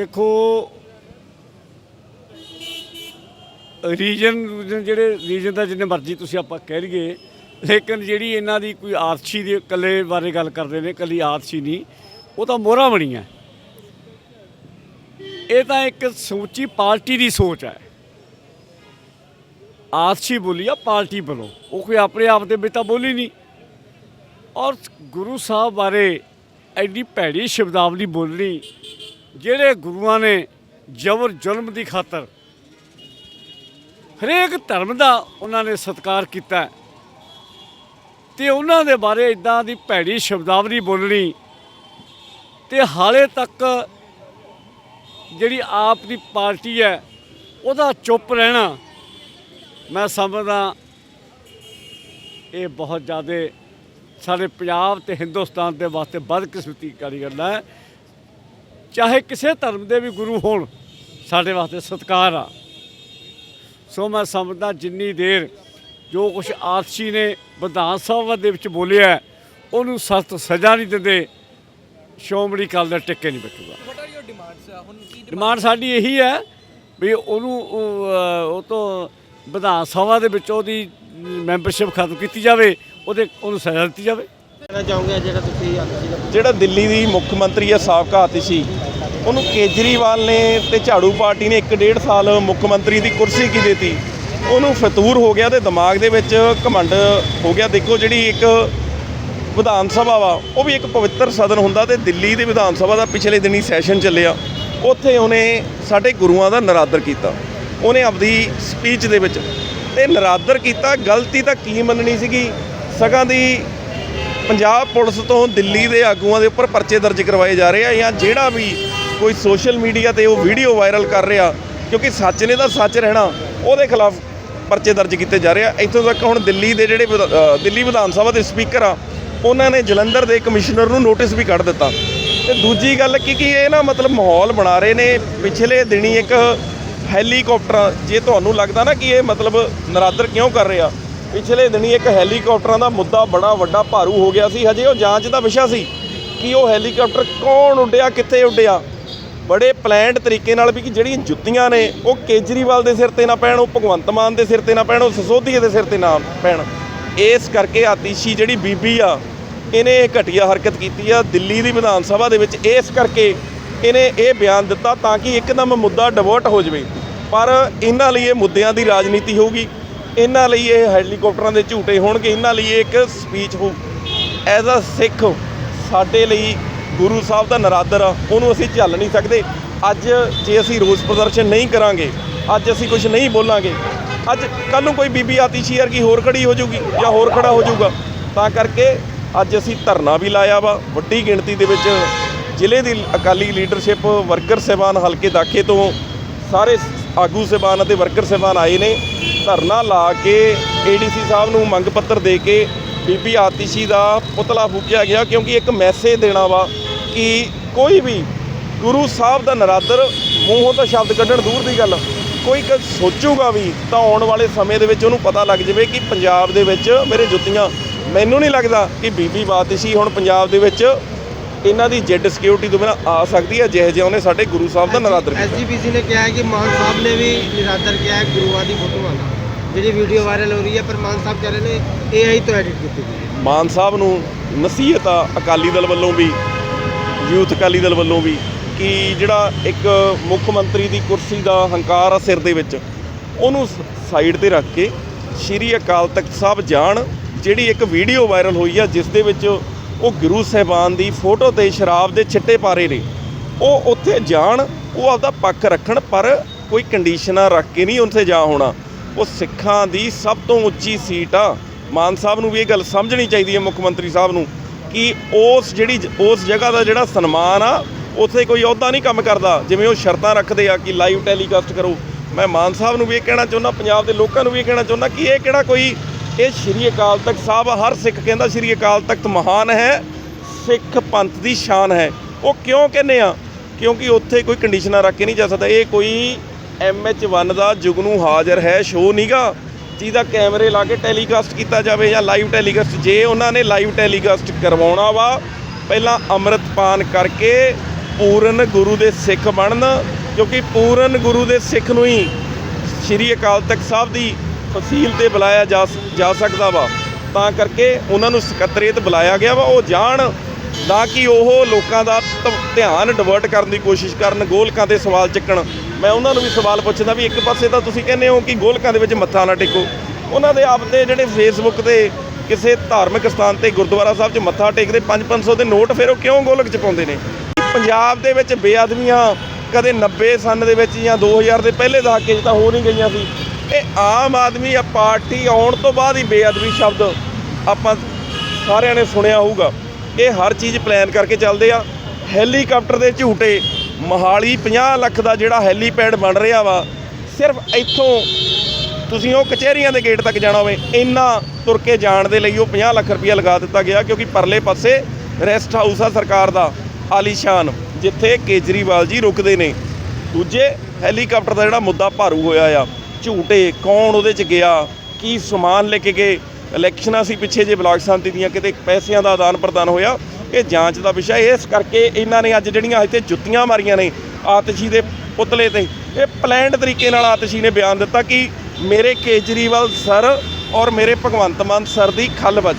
ਦੇਖੋ ਰੀਜਨ ਜਿਹੜੇ ਰੀਜਨ ਦਾ ਜਿੰਨੇ ਮਰਜ਼ੀ ਤੁਸੀਂ ਆਪਾਂ ਕਹਿ ਲਈਏ, ਲੇਕਿਨ ਜਿਹੜੀ ਇਹਨਾਂ ਦੀ ਕੋਈ ਆਰਸ਼ੀ ਦੇ ਇਕੱਲੇ ਬਾਰੇ ਗੱਲ ਕਰਦੇ ਨੇ, ਇਕੱਲੀ ਆਰਸ਼ੀ ਨਹੀਂ, ਉਹ ਤਾਂ ਮੋਹਰਾ ਬਣੀਆਂ। ਇਹ ਤਾਂ ਇੱਕ ਸਮੁੱਚੀ ਪਾਰਟੀ ਦੀ ਸੋਚ ਹੈ। ਆਰਸ਼ੀ ਬੋਲੀ ਆ ਪਾਰਟੀ ਬੋਲੋ ਉਹ ਕੋਈ ਆਪਣੇ ਆਪ ਦੇ ਵਿੱਚ ਤਾਂ ਬੋਲੀ ਨਹੀਂ। ਔਰ ਗੁਰੂ ਸਾਹਿਬ ਬਾਰੇ ਐਡੀ ਭੈੜੀ ਸ਼ਬਦਾਵਲੀ ਬੋਲਣੀ ਜਿਹੜੇ ਗੁਰੂਆਂ ਨੇ ਜ਼ਬਰ ਜ਼ੁਲਮ ਦੀ ਖਾਤਰ ਹਰੇਕ ਧਰਮ ਦਾ ਉਹਨਾਂ ਨੇ ਸਤਿਕਾਰ ਕੀਤਾ ਹੈ। ਤੇ ਉਹਨਾਂ ਦੇ ਬਾਰੇ ਇਦਾਂ ਦੀ ਭੈੜੀ ਸ਼ਬਦਾਵਲੀ ਬੋਲਣੀ ਤੇ ਹਾਲੇ ਤੱਕ ਜਿਹੜੀ ਆਪ ਦੀ ਪਾਰਟੀ ਹੈ ਉਹਦਾ ਚੁੱਪ ਰਹਿਣਾ ਮੈਂ ਸਮਝਦਾ ਇਹ ਬਹੁਤ ਜ਼ਿਆਦਾ ਸਾਡੇ ਪੰਜਾਬ ਤੇ ਹਿੰਦੁਸਤਾਨ ਦੇ ਵਾਸਤੇ ਬਦਕਿਸਮਤੀ ਕਾਰੀ ਗੱਲ ਹੈ ਚਾਹੇ ਕਿਸੇ ਧਰਮ ਦੇ ਵੀ ਗੁਰੂ ਹੋਣ ਸਾਡੇ ਵਾਸਤੇ ਸਤਿਕਾਰ ਆ। ਸੋ ਮੈਂ ਸਮਝਦਾ ਜਿੰਨੀ ਦੇਰ ਜੋ ਕੁਝ ਆਰਸ਼ੀ ਨੇ ਵਿਧਾਨ ਸਭਾ ਦੇ ਵਿੱਚ ਬੋਲਿਆ ਉਹਨੂੰ ਸਖਤ ਸਜ਼ਾ ਨਹੀਂ ਦਿੰਦੇ ਸ਼ੋਮੜੀ ਕਾਲ ਦਾ ਟਿੱਕੇ ਨਹੀਂ ਬਚੂਗਾ ਡਿਮਾਂਡ ਸਾਡੀ ਇਹੀ ਹੈ ਵੀ ਉਹਨੂੰ ਉਹ, ਤੋਂ ਵਿਧਾਨ ਸਭਾ ਦੇ ਵਿੱਚ ਉਹਦੀ ਮੈਂਬਰਸ਼ਿਪ ਖਤਮ ਕੀਤੀ ਜਾਵੇ ਉਹਦੇ ਉਹਨੂੰ ਸਜ਼ਾ ਦਿੱਤੀ ਜਾਵੇ। ਕਹਿਣਾ ਚਾਹੋਗੇ ਜਿਹੜਾ ਤੁਸੀਂ ਆਖੀ ਦਾ ਜਿਹੜਾ ਦਿੱਲੀ ਦੀ ਮੁੱਖ ਮੰਤਰੀ ਹੈ ਸਾਬਕਾ ਆਤਿਸ਼ੀ ਉਹਨੂੰ ਕੇਜਰੀਵਾਲ ਨੇ ਤੇ ਝਾੜੂ ਪਾਰਟੀ ਨੇ ਇੱਕ ਡੇਢ ਸਾਲ ਮੁੱਖ ਮੰਤਰੀ ਦੀ ਕੁਰਸੀ ਕੀ ਦਿੱਤੀ? ਉਹਨੂੰ ਫਤੂਰ ਹੋ ਗਿਆ ਤੇ ਦਿਮਾਗ ਦੇ ਵਿੱਚ ਘਮੰਡ ਹੋ ਗਿਆ। ਦੇਖੋ ਜਿਹੜੀ ਇੱਕ ਵਿਧਾਨ ਸਭਾ ਵਾ, ਉਹ ਵੀ ਇੱਕ ਪਵਿੱਤਰ ਸਦਨ ਹੁੰਦਾ ਤੇ ਦਿੱਲੀ ਦੇ ਵਿਧਾਨ ਸਭਾ ਦਾ ਪਿਛਲੇ ਦਿਨੀ ਸੈਸ਼ਨ ਚੱਲਿਆ। ਉੱਥੇ ਉਹਨੇ ਸਾਡੇ ਗੁਰੂਆਂ ਦਾ ਨਰਾਦਰ ਕੀਤਾ। ਉਹਨੇ ਆਪਦੀ ਸਪੀਚ ਦੇ ਵਿੱਚ ਤੇ ਨਰਾਦਰ ਕੀਤਾ। ਗਲਤੀ ਤਾਂ ਕੀ ਮੰਨਣੀ ਸੀਗੀ? ਸਗਾਂ ਦੀ ਪੰਜਾਬ ਪੁਲਿਸ ਤੋਂ ਦਿੱਲੀ ਦੇ ਆਗੂਆਂ ਦੇ ਉੱਪਰ ਪਰਚੇ ਦਰਜ ਕਰਵਾਏ ਜਾ ਰਹੇ ਆ ਜਾਂ ਜਿਹੜਾ ਵੀ ਕੋਈ ਸੋਸ਼ਲ ਮੀਡੀਆ ਤੇ ਉਹ ਵੀਡੀਓ ਵਾਇਰਲ ਕਰ ਰਿਹਾ ਕਿਉਂਕਿ ਸੱਚ ਨੇ ਤਾਂ ਸੱਚ ਰਹਿਣਾ, ਉਹਦੇ ਖਿਲਾਫ ਪਰਚੇ ਦਰਜ ਕੀਤੇ ਜਾ ਰਹੇ ਆ। ਇੱਥੋਂ ਤੱਕ ਹੁਣ ਦਿੱਲੀ ਦੇ ਜਿਹੜੇ ਵਿਧਾ- ਦਿੱਲੀ ਵਿਧਾਨ ਸਭਾ ਦੇ ਸਪੀਕਰ ਆ, ਉਹਨਾਂ ਨੇ ਜਲੰਧਰ ਦੇ ਕਮਿਸ਼ਨਰ ਨੂੰ ਨੋਟਿਸ ਵੀ ਕੱਢ ਦਿੱਤਾ। ਤੇ ਦੂਜੀ ਗੱਲ ਕੀ ਕੀ ਇਹ ਨਾ ਮਤਲਬ ਮਾਹੌਲ ਬਣਾ ਰਹੇ ਨੇ, ਪਿਛਲੇ ਦਿਨੀ ਇੱਕ ਹੈਲੀਕਾਪਟਰ, ਜੇ ਤੁਹਾਨੂੰ ਲੱਗਦਾ ਨਾ ਕਿ ਇਹ ਮਤਲਬ ਨਰਾਦਰ ਕਿਉਂ ਕਰ ਰਿਹਾ ਪਿਛਲੇ ਦਿਨੀ ਇੱਕ ਹੈਲੀਕਾਪਟਰਾਂ ਦਾ ਮੁੱਦਾ ਬੜਾ ਵੱਡਾ ਭਾਰੂ ਹੋ ਗਿਆ ਸੀ, ਹਜੇ ਉਹ ਜਾਂਚ ਦਾ ਵਿਸ਼ਾ ਸੀ ਕਿ ਉਹ ਹੈਲੀਕਾਪਟਰ ਕੌਣ ਉੱਡਿਆ, ਕਿੱਥੇ ਉੱਡਿਆ। ਬੜੇ ਪਲਾਨਡ ਤਰੀਕੇ ਨਾਲ ਵੀ ਕਿ ਜਿਹੜੀਆਂ ਜੁੱਤੀਆਂ ਨੇ ਉਹ ਕੇਜਰੀਵਾਲ ਦੇ ਸਿਰ ਤੇ ਨਾ ਪੈਣ, ਉਹ ਭਗਵੰਤ ਮਾਨ ਦੇ ਸਿਰ ਤੇ ਨਾ ਪੈਣ, ਉਹ ਸਸੋਧੀਏ ਦੇ ਸਿਰ ਤੇ ਨਾ ਪੈਣ। ਇਸ ਕਰਕੇ ਆਤੀਸ਼ੀ ਜਿਹੜੀ ਬੀਬੀ ਆ, ਇਹਨੇ ਇਹ ਘਟੀਆ ਹਰਕਤ ਕੀਤੀ ਆ ਦਿੱਲੀ ਦੀ ਵਿਧਾਨ ਸਭਾ ਦੇ ਵਿੱਚ। ਇਸ ਕਰਕੇ ਇਹਨੇ ਇਹ ਬਿਆਨ ਦਿੱਤਾ ਤਾਂ ਕਿ ਇੱਕਦਮ ਮੁੱਦਾ ਡਿਵਰਟ ਹੋ ਜਾਵੇ। ਪਰ ਇਹਨਾਂ ਲਈ ਇਹ ਮੁੱਦਿਆਂ ਦੀ ਰਾਜਨੀਤੀ ਹੋਊਗੀ। ਇਹਨਾਂ ਲਈ ਇਹ ਹੈਲੀਕਾਪਟਰਾਂ ਦੇ ਝੂਟੇ ਹੋਣਗੇ। ਇਹਨਾਂ ਲਈ ਇਹ ਇੱਕ ਸਪੀਚ ਹੋਊ। ਐਜ਼ ਅ ਸਿੱਖ ਸਾਡੇ ਲਈ ਗੁਰੂ ਸਾਹਿਬ ਦਾ ਨਰਾਦਰ ਆ, ਉਹਨੂੰ ਅਸੀਂ ਝੱਲ ਨਹੀਂ ਸਕਦੇ। ਅੱਜ ਜੇ ਅਸੀਂ ਰੋਸ ਪ੍ਰਦਰਸ਼ਨ ਨਹੀਂ ਕਰਾਂਗੇ, ਅੱਜ ਅਸੀਂ ਕੁਝ ਨਹੀਂ ਬੋਲਾਂਗੇ, ਅੱਜ ਕੱਲ ਨੂੰ ਕੋਈ ਬੀਬੀ ਆਤੀਸ਼ੀ ਵਰਗੀ ਹੋਰ ਖੜੀ ਹੋ ਜਾਊਗੀ ਜਾਂ ਹੋਰ ਖੜਾ ਹੋ ਜਾਊਗਾ? ਤਾਂ ਕਰਕੇ ਅੱਜ ਅਸੀਂ ਧਰਨਾ ਵੀ ਲਾਇਆ ਵਾ, ਵੱਡੀ ਗਿਣਤੀ ਦੇ ਵਿੱਚ ਜ਼ਿਲ੍ਹੇ ਦੀ ਅਕਾਲੀ ਲੀਡਰਸ਼ਿਪ ਵਰਕਰ ਸਹਿਬਾਨ ਹਲਕੇ ਦਾਖੇ ਤੋਂ ਸਾਰੇ ਆਗੂ ਸਹਿਬਾਨ ਅਤੇ ਵਰਕਰ ਸਹਿਬਾਨ ਆਏ ਨੇ। ਧਰਨਾ ਲਾ ਕੇ ਏਡੀਸੀ ਸਾਹਿਬ ਨੂੰ ਮੰਗ ਪੱਤਰ ਦੇ ਕੇ ਬੀਬੀ ਆਤਿਸ਼ੀ ਦਾ ਪੁਤਲਾ ਫੂਕਿਆ ਗਿਆ ਕਿਉਂਕਿ ਇੱਕ ਮੈਸੇਜ ਦੇਣਾ ਵਾ ਕਿ ਕੋਈ ਵੀ ਗੁਰੂ ਸਾਹਿਬ ਦਾ ਨਰਾਦਰ ਮੂੰਹੋਂ ਤਾਂ ਸ਼ਬਦ ਕੱਢਣ ਦੂਰ ਦੀ ਗੱਲ ਕੋਈ ਕ ਸੋਚੂਗਾ ਵੀ ਤਾਂ ਆਉਣ ਵਾਲੇ ਸਮੇਂ ਦੇ ਵਿੱਚ ਉਹਨੂੰ ਪਤਾ ਲੱਗ ਜਾਵੇ ਕਿ ਪੰਜਾਬ ਦੇ ਵਿੱਚ ਮੇਰੇ ਜੁੱਤੀਆਂ ਮੈਨੂੰ ਨਹੀਂ ਲੱਗਦਾ ਕਿ ਬੀਬੀ ਆਤਿਸ਼ੀ ਹੁਣ ਪੰਜਾਬ ਦੇ ਵਿੱਚ ਇਹਨਾਂ ਦੀ ਜੈਡ ਸਿਕਿਉਰਿਟੀ ਤੋਂ ਬਿਨਾਂ ਆ ਸਕਦੀ ਹੈ ਜਿਹੇ ਜਿਹੇ ਉਹਨੇ ਸਾਡੇ ਗੁਰੂ ਸਾਹਿਬ ਦਾ ਨਰਾਦਰ ਕੀਤਾ। ਐਸਜੀਪੀਸੀ ਨੇ ਕਿਹਾ ਹੈ ਕਿ ਮਾਨ ਸਾਹਿਬ ਨੇ ਵੀ ਨਿਰਾਦਰ ਕਿਹਾ ਹੈ ਗੁਰੂਆਂ ਦੀ ਫੋਟੋਆਂ ਦਾ ਜਿਹੜੀ ਵੀਡੀਓ ਵਾਇਰਲ ਹੋ ਰਹੀ ਹੈ ਪਰ ਮਾਨ ਸਾਹਿਬ ਕਹਿ ਰਹੇ ਨੇ ਏਆਈ ਤੋਂ ਐਡਿਟ ਕੀਤੀ ਗਈ ਮਾਨ ਸਾਹਿਬ ਨੂੰ ਨਸੀਹਤ ਆ ਅਕਾਲੀ ਦਲ ਵੱਲੋਂ ਵੀ। ਯੂਥ ਅਕਾਲੀ ਦਲ ਵੱਲੋਂ ਵੀ ਕਿ ਜਿਹੜਾ ਇੱਕ ਮੁੱਖ ਮੰਤਰੀ ਦੀ ਕੁਰਸੀ ਦਾ ਹੰਕਾਰ ਆ ਸਿਰ ਦੇ ਵਿੱਚ, ਉਹਨੂੰ ਸਾਈਡ ਤੇ ਰੱਖ ਕੇ ਸ਼੍ਰੀ ਅਕਾਲ ਤਖਤ ਸਾਹਿਬ ਜਾਣ, ਜਿਹੜੀ ਇੱਕ ਵੀਡੀਓ ਵਾਇਰਲ ਹੋਈ ਆ, ਜਿਸ ਦੇ ਵਿੱਚ ਉਹ ਗੁਰੂ ਸਾਹਿਬਾਨ ਦੀ ਫੋਟੋ ਤੇ ਸ਼ਰਾਬ ਦੇ ਛਿੱਟੇ ਪਾ ਰਹੇ ਨੇ, ਉਹ ਉੱਥੇ ਜਾਣ, ਉਹ ਆਪਦਾ ਪੱਖ ਰੱਖਣ, ਪਰ ਕੋਈ ਕੰਡੀਸ਼ਨਾਂ ਰੱਖ ਕੇ ਨਹੀਂ ਉੱਥੇ ਜਾ ਹੋਣਾ। ਉਹ ਸਿੱਖਾਂ ਦੀ ਸਭ ਤੋਂ ਉੱਚੀ ਸੀਟ ਆ। ਮਾਨ ਸਾਹਿਬ ਨੂੰ ਵੀ ਇਹ ਗੱਲ ਸਮਝਣੀ ਚਾਹੀਦੀ ਹੈ ਮੁੱਖ ਮੰਤਰੀ ਸਾਹਿਬ ਨੂੰ। ਕਿ ਉਸ ਜਿਹੜੀ ਉਸ ਜਗ੍ਹਾ ਦਾ ਜਿਹੜਾ ਸਨਮਾਨ ਆ, ਉੱਥੇ ਕੋਈ ਅਹੁਦਾ ਨਹੀਂ ਕੰਮ ਕਰਦਾ। ਜਿਵੇਂ ਉਹ ਸ਼ਰਤਾਂ ਰੱਖਦੇ ਆ ਕਿ ਲਾਈਵ ਟੈਲੀਕਾਸਟ ਕਰੋ। ਮੈਂ ਮਾਨ ਸਾਹਿਬ ਨੂੰ ਵੀ ਇਹ ਕਹਿਣਾ ਚਾਹੁੰਦਾ, ਪੰਜਾਬ ਦੇ ਲੋਕਾਂ ਨੂੰ ਵੀ ਇਹ ਕਹਿਣਾ ਚਾਹੁੰਦਾ ਕਿ ਇਹ ਕਿਹੜਾ ਕੋਈ, ਇਹ ਸ਼੍ਰੀ ਅਕਾਲ ਤਖਤ ਸਾਹਿਬ, ਹਰ ਸਿੱਖ ਕਹਿੰਦਾ ਸ਼੍ਰੀ ਅਕਾਲ ਤਖਤ ਮਹਾਨ ਹੈ, ਸਿੱਖ ਪੰਥ ਦੀ ਸ਼ਾਨ ਹੈ। ਉਹ ਕਿਉਂ ਕਹਿੰਦੇ ਆ? ਕਿਉਂਕਿ ਉੱਥੇ ਕੋਈ ਕੰਡੀਸ਼ਨਾਂ ਰੱਖ ਕੇ ਨਹੀਂ ਜਾ ਸਕਦਾ। ਇਹ ਕੋਈ MH1 ਦਾ ਜੁਗਨੂ ਹਾਜ਼ਰ ਹੈ ਸ਼ੋਅ ਨੀਗਾ। ਜਿਹਦਾ ਕੈਮਰੇ ਲਾ ਕੇ ਟੈਲੀਕਾਸਟ ਕੀਤਾ ਜਾਵੇ ਜਾਂ ਲਾਈਵ ਟੈਲੀਕਾਸਟ, ਜੇ ਉਹਨਾਂ ਨੇ ਲਾਈਵ ਟੈਲੀਕਾਸਟ ਕਰਵਾਉਣਾ ਵਾ, ਪਹਿਲਾਂ ਅੰਮ੍ਰਿਤਪਾਨ ਕਰਕੇ ਪੂਰਨ ਗੁਰੂ ਦੇ ਸਿੱਖ ਬਣਨ, ਕਿਉਂਕਿ ਪੂਰਨ ਗੁਰੂ ਦੇ ਸਿੱਖ ਨੂੰ ਹੀ ਸ਼੍ਰੀ ਅਕਾਲ ਤਖਤ ਸਾਹਿਬ ਦੀ ਫਸੀਲ ਤੇ ਬੁਲਾਇਆ ਜਾ ਸ- ਜਾ ਸਕਦਾ ਵਾ। ਤਾਂ ਕਰਕੇ ਉਹਨਾਂ ਨੂੰ ਸਕੱਤਰੇਤ ਬੁਲਾਇਆ ਗਿਆ ਵਾ, ਉਹ ਜਾਣ, ਨਾ ਕਿ ਉਹ ਲੋਕਾਂ ਦਾ ਧਿਆਨ ਡਿਵਰਟ ਕਰਨ ਦੀ ਕੋਸ਼ਿਸ਼ ਕਰਨ, ਗੋਲਕਾਂ ਤੇ ਸਵਾਲ ਚੱਕਣ। ਮੈਂ ਉਹਨਾਂ ਨੂੰ ਵੀ ਸਵਾਲ ਪੁੱਛਦਾ ਵੀ ਇੱਕ ਪਾਸੇ ਤਾਂ ਤੁਸੀਂ ਕਹਿੰਦੇ ਹੋ ਕਿ ਗੋਲਕਾਂ ਦੇ ਵਿੱਚ ਮੱਥਾ ਨਾ ਟੇਕੋ। ਉਹਨਾਂ ਦੇ ਆਪਦੇ ਜਿਹੜੇ ਫੇਸਬੁੱਕ ਤੇ ਕਿਸੇ ਧਾਰਮਿਕ ਸਥਾਨ ਤੇ ਗੁਰਦੁਆਰਾ ਸਾਹਿਬ 'ਚ ਮੱਥਾ ਟੇਕਦੇ 5-500 ਦੇ ਨੋਟ ਫਿਰ ਉਹ ਕਿਉਂ ਗੋਲਕ 'ਚ ਪਾਉਂਦੇ ਨੇ? ਪੰਜਾਬ ਦੇ ਵਿੱਚ ਬੇਅਦਬੀਆਂ ਕਦੇ 90 ਸਨ ਦੇ ਵਿੱਚ ਜਾਂ 2000 ਦੇ ਪਹਿਲੇ ਦਹਾਕੇ 'ਚ ਤਾਂ ਹੋ ਨਹੀਂ ਗਈਆਂ ਸੀ। ਇਹ ਆਮ ਆਦਮੀ ਆ, ਪਾਰਟੀ ਆਉਣ ਤੋਂ ਬਾਅਦ ਹੀ ਬੇਅਦਬੀ ਸ਼ਬਦ ਆਪਾਂ ਸਾਰਿਆਂ ਨੇ ਸੁਣਿਆ ਹੋਊਗਾ। ਇਹ ਹਰ ਚੀਜ਼ ਪਲਾਨ ਕਰਕੇ ਚੱਲਦੇ ਆ। ਹੈਲੀਕਾਪਟਰ ਦੇ ਝੂਟੇ ਮਹਾਲੀ 50 ਲੱਖ ਦਾ ਜਿਹੜਾ ਹੈਲੀਪੈਡ ਬਣ ਰਿਹਾ ਵਾ, ਸਿਰਫ ਇੱਥੋਂ ਤੁਸੀਂ ਉਹ ਕਚਹਿਰੀਆਂ ਦੇ ਗੇਟ ਤੱਕ ਜਾਣਾ ਹੋਵੇ, ਇੰਨਾ ਤੁਰ ਕੇ ਜਾਣ ਦੇ ਲਈ ਉਹ 50 ਲੱਖ ਰੁਪਇਆ ਲਗਾ ਦਿੱਤਾ ਗਿਆ, ਕਿਉਂਕਿ ਪਰਲੇ ਪਾਸੇ ਰੈਸਟ ਹਾਊਸ ਆ ਸਰਕਾਰ ਦਾ ਆਲੀਸ਼ਾਨ ਜਿੱਥੇ ਕੇਜਰੀਵਾਲ ਜੀ ਰੁਕਦੇ ਨੇ। ਦੂਜੇ ਹੈਲੀਕਾਪਟਰ ਦਾ ਜਿਹੜਾ ਮੁੱਦਾ ਭਾਰੂ ਹੋਇਆ ਆ, ਝੂਟੇ, ਕੌਣ ਉਹਦੇ ਚ ਗਿਆ, ਕੀ ਸਮਾਨ ਲੈ ਕੇ ਗਏ, ਇਲੈਕਸ਼ਨਾਂ ਸੀ ਪਿੱਛੇ ਜੇ ਬਲਾਕ ਸ਼ਾਂਤੀ ਦੀਆਂ, ਕਿਤੇ ਪੈਸਿਆਂ ਦਾ ਆਦਾਨ ਪ੍ਰਦਾਨ ਹੋਇਆ ਇਹ ਜਾਂਚ ਦਾ ਵਿਸ਼ਾ ਇਸ ਕਰਕੇ ਇਹਨਾਂ ਨੇ ਅੱਜ ਜਿਹੜੀਆਂ ਇੱਥੇ ਜੁੱਤੀਆਂ ਮਾਰੀਆਂ ਨੇ ਆਤਸ਼ੀ ਦੇ ਪੁਤਲੇ ਤੇ, ਇਹ ਪਲਾਨਡ ਤਰੀਕੇ ਨਾਲ ਆਤਸ਼ੀ ਨੇ ਬਿਆਨ ਦਿੱਤਾ ਕਿ ਮੇਰੇ ਕੇਜਰੀਵਾਲ ਸਰ ਔਰ ਮੇਰੇ ਭਗਵੰਤ ਮਾਨ ਸਰ ਦੀ ਖੱਲ ਵੱਜ